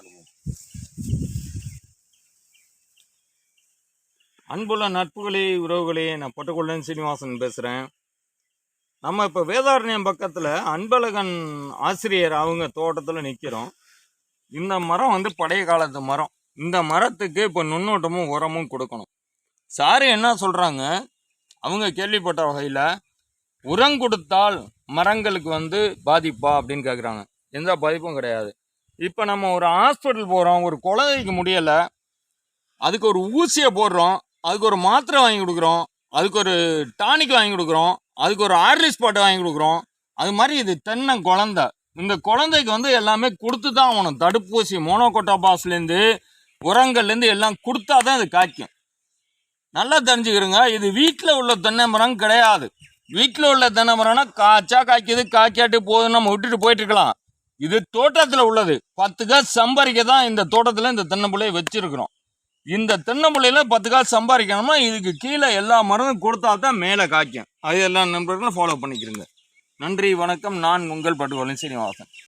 அனுபவம். அன்புள்ள நட்புகளே உறவுகளே நான் பொட்டக்குள்ளன் சீனிவாசன் பேசுகிறேன் நம்ம இப்போ வேதாரண்யம் பக்கத்தில் அன்பழகன் ஆசிரியர் அவங்க தோட்டத்தில் நிற்கிறோம் இந்த மரம் வந்து பழைய காலத்து மரம். இந்த மரத்துக்கு இப்போ நுண்ணோட்டமும் உரமும் கொடுக்கணும். சாரு என்ன சொல்கிறாங்க அவங்க கேள்விப்பட்ட வகையில் உரம் கொடுத்தால் மரங்களுக்கு வந்து பாதிப்பா அப்படின்னு கேட்குறாங்க எந்த பாதிப்பும் கிடையாது. இப்போ நம்ம ஒரு ஹாஸ்பிட்டல் போகிறோம் ஒரு குழந்தைக்கு முடியலை. அதுக்கு ஒரு ஊசியை போடுறோம் அதுக்கு ஒரு மாத்திரை வாங்கி கொடுக்குறோம் அதுக்கு ஒரு டானிக் வாங்கி கொடுக்குறோம் அதுக்கு ஒரு ஆர்லிஸ் பாட்டு வாங்கி கொடுக்குறோம். அது மாதிரி இது தென்னை குழந்தை. இந்த குழந்தைக்கு வந்து எல்லாமே கொடுத்து தான் ஆகணும். தடுப்பூசி மோனோகோட்டோபாஸ்லேருந்து உரங்கள்லேருந்து எல்லாம் கொடுத்தா தான் இது காய்க்கும். நல்லா தெரிஞ்சுக்கிறோங்க இது வீட்டில் உள்ள தென்னை மரம் கிடையாது. வீட்டில் உள்ள தென்னை மரம்னா காய்ச்சா காய்க்குது காய்க்காட்டு போதும் நம்ம விட்டுட்டு போயிட்டு இருக்கலாம். இது தோட்டத்தில் உள்ளது. பத்து காசு சம்பாதிக்க தான் இந்த தோட்டத்தில் இந்த தென்னம்புள்ளையை வச்சிருக்கிறோம். இந்த தென்னம்புள்ளையில் பத்து காசு சம்பாதிக்கணும்னா இதுக்கு கீழே எல்லா மருந்தும் கொடுத்தா தான் மேலே காய்க்கும். அது எல்லா நண்பர்களும் ஃபாலோ பண்ணிக்கிறேங்க நன்றி வணக்கம். நான் உங்கள் பட்டுகோலன் சீனிவாசன்.